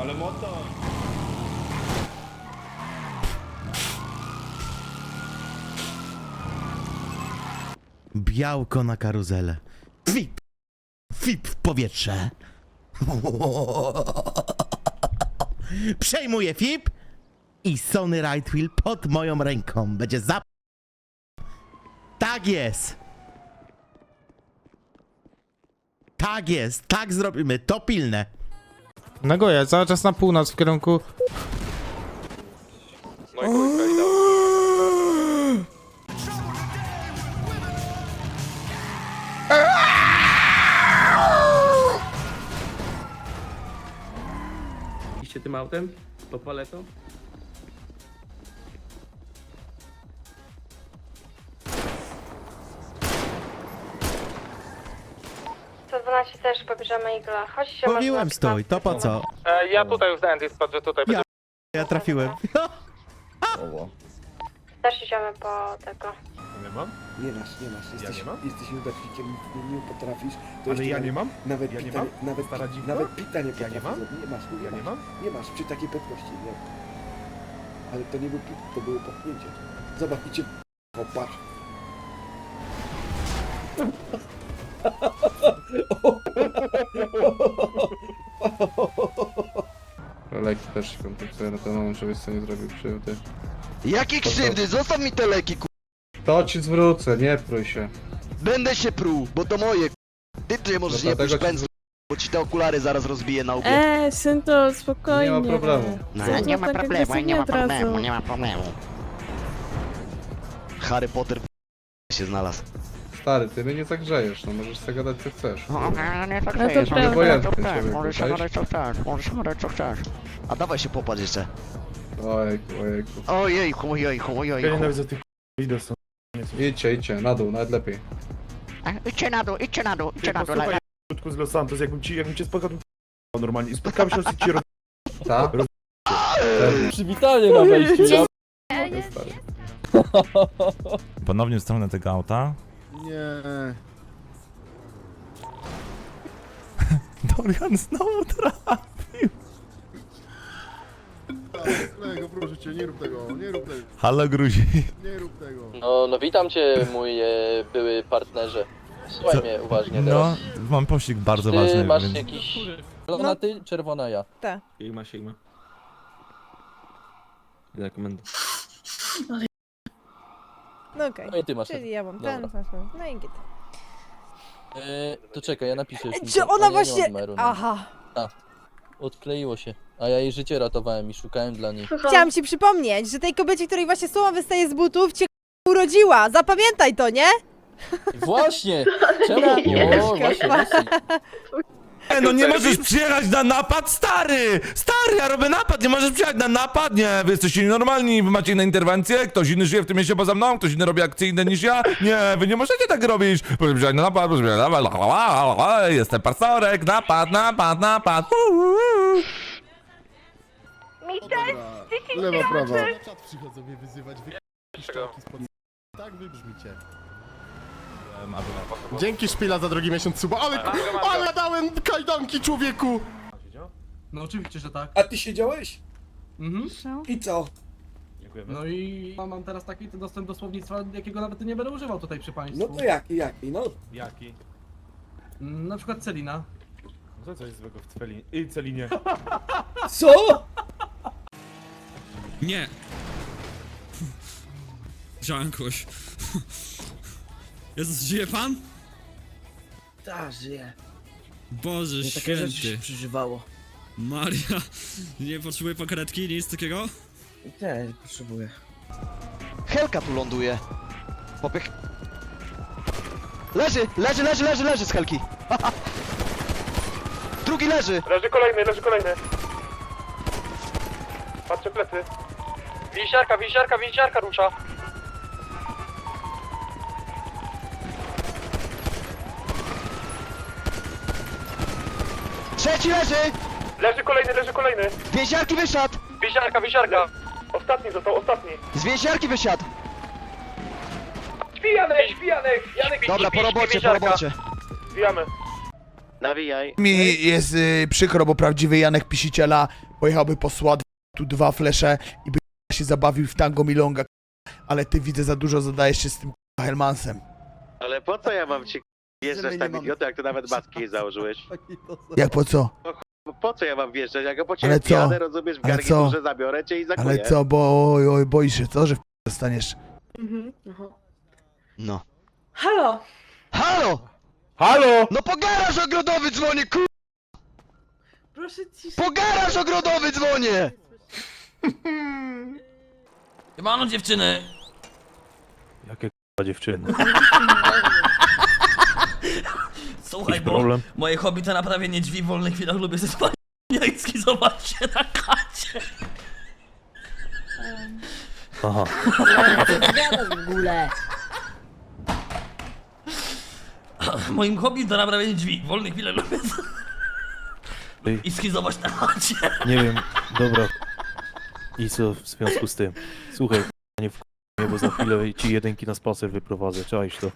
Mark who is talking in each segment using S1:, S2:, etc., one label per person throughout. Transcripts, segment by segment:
S1: Ale motor!
S2: Białko na karuzelę. Fip! Fip w powietrze. Przejmuję Fip i Sony Right Wheel pod moją ręką. Będzie zap... Tak jest! Tak jest, tak zrobimy, to pilne.
S3: Nagoya, cały czas na północ w kierunku...
S4: No i kurka i dał.
S5: Iście tym autem? Po paleto?
S6: Też pobierzemy igla. Chodź się
S2: Mówiłem stój, to po co?
S3: E, ja tutaj uznałem dispatch, że tutaj
S2: Ja- Ja trafiłem.
S6: Też idziemy po tego.
S4: Nie mam?
S7: Nie masz, nie masz. Jesteś,
S4: nie mam?
S7: jesteś nieudacznikiem, nie, nie potrafisz. To
S4: Ale
S7: jeszcze
S4: ja
S7: nawet-
S4: nie mam?
S7: Nawet
S4: Ja nie
S7: pita,
S4: mam?
S7: Nawet,
S4: Stara dziwka?
S7: nawet pita nie
S4: Ja
S7: potrafisz.
S4: nie mam?
S7: zrobić. Nie masz, nie,
S4: Ja nie
S7: masz.
S4: mam?
S7: Nie masz, przy takiej prędkości, nie. Ale to nie był pit, to było popchnięcie. O patrz.
S8: Leki też kontaktuję na ten moment, żebyś sobie nie zrobił krzywdy.
S9: Jakie krzywdy? Zostaw mi te leki, ku...
S8: To ci zwrócę, nie prój się.
S9: Będę się pruł, bo to moje, ku... Ty ty możesz
S8: No
S9: nie
S8: dlatego
S9: pójść
S8: ci
S9: bo ci te okulary zaraz rozbiję na łbie.
S6: Eee, synto, spokojnie.
S8: Nie ma problemu.
S9: No, nie
S6: to tak agresywnie od razu?
S9: ma problemu. Harry Potter się znalazł.
S8: Stary, ty mnie nie zagrzejesz, no możesz sobie gadać co chcesz.
S9: No
S6: No to
S8: Jestem
S6: prawda.
S8: obojętny człowieku,
S9: Możesz
S8: czaisz?
S9: gadać co chcesz, możesz gadać co chcesz. A dawaj się popatrz jeszcze.
S8: Ojejku, ojejku.
S9: Ojejku, ojejku,
S4: Ja
S9: ojejku.
S4: nienawidzę tych wideo są.
S8: Idźcie, idźcie, na dół, nawet lepiej.
S9: Idźcie na dół, idźcie na dół, idźcie na dół.
S4: Posłuchaj, krótku z Los Santos, jakbym ci, jakbym cię spotkał, to normalnie. I spotkałem się z ci roz...
S8: Ta?
S5: Przywitanie na wejściu, ja...
S10: Ponownie w stronę tego auta.
S7: Nie.
S10: Dorian znowu trafił.
S7: Kolego, proszę cię, nie rób tego, nie rób tego,
S10: Halo Gruzi.
S7: nie rób tego.
S5: No, no witam cię, mój e, były partnerze. Słuchaj
S10: Co?
S5: mnie uważnie
S10: No,
S5: teraz.
S10: mam pościg bardzo
S5: Ty
S10: ważny,
S5: masz
S10: więc...
S5: jakiś... Zielona ty, czerwona ja.
S6: Tak.
S5: Sigma, sigma. Idę komendę.
S6: No okej.
S5: No i ty masz.
S6: Czyli ja mam
S5: Dobra.
S6: ten, masz ten. No i git.
S5: E, to czekaj, ja napiszę. już
S6: Czy
S5: to.
S6: ona właśnie...
S5: numeru, no.
S6: Aha.
S5: Odkleiło się. A ja jej życie ratowałem i szukałem dla niej.
S6: Chciałam ci przypomnieć, że tej kobiecie, której właśnie słowa wystaje z butów, cię urodziła. Zapamiętaj to, nie?
S5: Właśnie! Czemu? O, właśnie, właśnie.
S10: E, no nie możesz przyjechać na napad, stary! Stary, ja robię napad, nie możesz przyjechać na napad, nie, wy jesteście nienormalni, wy macie inne interwencje, ktoś inny żyje w tym mieście poza mną, ktoś inny robi akcje inne niż ja, nie, wy nie możecie tak robić, proszę przyjechać na napad, proszę przyjechać na napad, la, la, la, la, la, jestem pastorek, napad, napad, napad, uuu.
S6: Mi też!
S7: Lewa, prawa.
S1: Przychodzą mnie wyzywać, wy... Tak wybrzmicie. Dzięki Szpila za drugi miesiąc suba, ale, ale dałem kajdanki człowieku!
S11: No oczywiście, że tak.
S7: A ty siedziałeś?
S11: Mhm.
S7: I co?
S11: No i mam, mam teraz taki dostęp do słownictwa, jakiego nawet nie będę używał tutaj przy państwu.
S7: No to jaki, jaki, no.
S4: Jaki?
S11: Na przykład Celina.
S4: To co jest złego w Celinie? I Celinie.
S7: Co?
S12: Nie. Wziąłem kogoś. Jezus, żyje pan?
S7: Tak, żyje.
S12: Boże święty.
S7: przeżywało.
S12: Maria. Nie potrzebuje pan karetki, nic takiego?
S7: Nie, potrzebuję.
S9: Helka tu ląduje. Popiech... Leży, leży, leży, leży, leży z Helki. Drugi leży.
S4: Leży kolejny, leży kolejny. Patrzę plecy.
S5: Wisiarka, wisiarka, wisiarka rusza.
S9: Trzeci leży.
S4: Leży kolejny, leży kolejny.
S9: Z więziarki wysiadł.
S5: Wisiarka, wisiarka.
S4: Ostatni został, ostatni.
S9: Z więziarki wysiadł.
S5: Śpi Janek, śpi Janek.
S9: Dobra, po robocie, po robocie.
S4: Zbijamy.
S3: Nawijaj.
S4: Mi jest y, przykro, bo prawdziwy Janek Pisiciela pojechałby po sład tu dwa flesze i by się zabawił w tango milonga, ale ty widzę za dużo zadajesz się z tym Helmansem.
S3: Ale po co ja mam ci wjeżdżać
S7: nie
S3: tam idiotę, jak ty nawet maski nie założyłeś?
S4: Jak po co?
S3: Po co ja mam wjeżdżać? Jak go po
S4: Ale
S3: ciebie
S4: co?
S3: pijadę, rozumiesz, w
S4: Ale
S3: garniturze
S4: co?
S3: zabiorę cię i zakuję.
S4: Ale co, bo oj, oj, boisz się, co, że w dostaniesz?
S9: No.
S6: Halo!
S9: Halo!
S4: Halo!
S9: No po garaż ogrodowy dzwonię, kur...
S6: Proszę ciszę.
S9: Po garaż ogrodowy dzwonię!
S12: Siemano dziewczyny!
S4: Jakie k***a dziewczyny?
S12: Słuchaj, bo moje hobby to naprawienie drzwi w wolnych chwilach. Lubię ze spania i skizować się na chacie.
S4: Aha.
S6: w ogóle.
S12: Moim hobby to naprawienie drzwi w wolnych chwilach. Lubię
S4: Ej.
S12: i skizować na chacie.
S4: Nie wiem, dobra. I co w związku z tym? Słuchaj, nie w mnie, bo za chwilę ci jedynki na spacer wyprowadzę, czaisz to.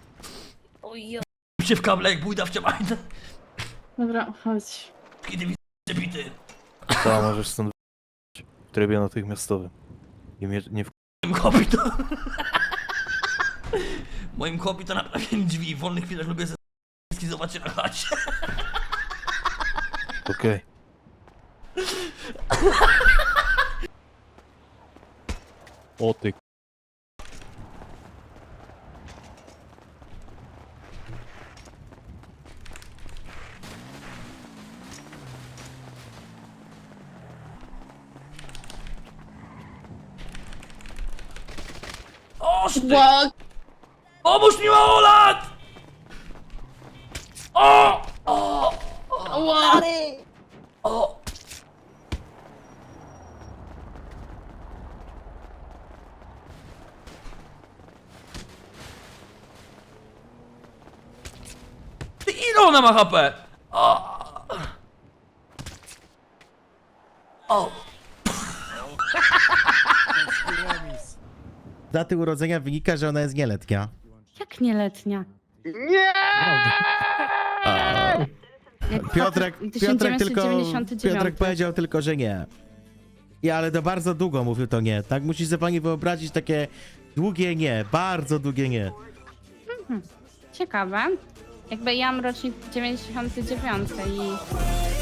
S12: Się w kable jak bójda w ciemajdę.
S6: Dobra, chodź.
S12: Kiedy widzę bity.
S4: Ta, możesz stąd wyjść w trybie natychmiastowym. I mnie nie w...
S12: Moim hobby to... Moim hobby to naprawienie drzwi w wolnych chwilach. Lubię ze się na chacie.
S4: Okej. O ty
S12: ty! Pomóż mi małolat! O! O! O! O! Ty ile ona ma HP? O! O!
S2: Z daty urodzenia wynika, że ona jest nieletnia.
S6: Jak nieletnia?
S2: Piotrek, Piotrek tylko. Piotrek powiedział tylko, że nie. I ale to bardzo długo mówił to nie. Tak musi sobie pani wyobrazić takie długie nie, bardzo długie nie.
S6: Ciekawe. Jakby ja mam rocznik 99 i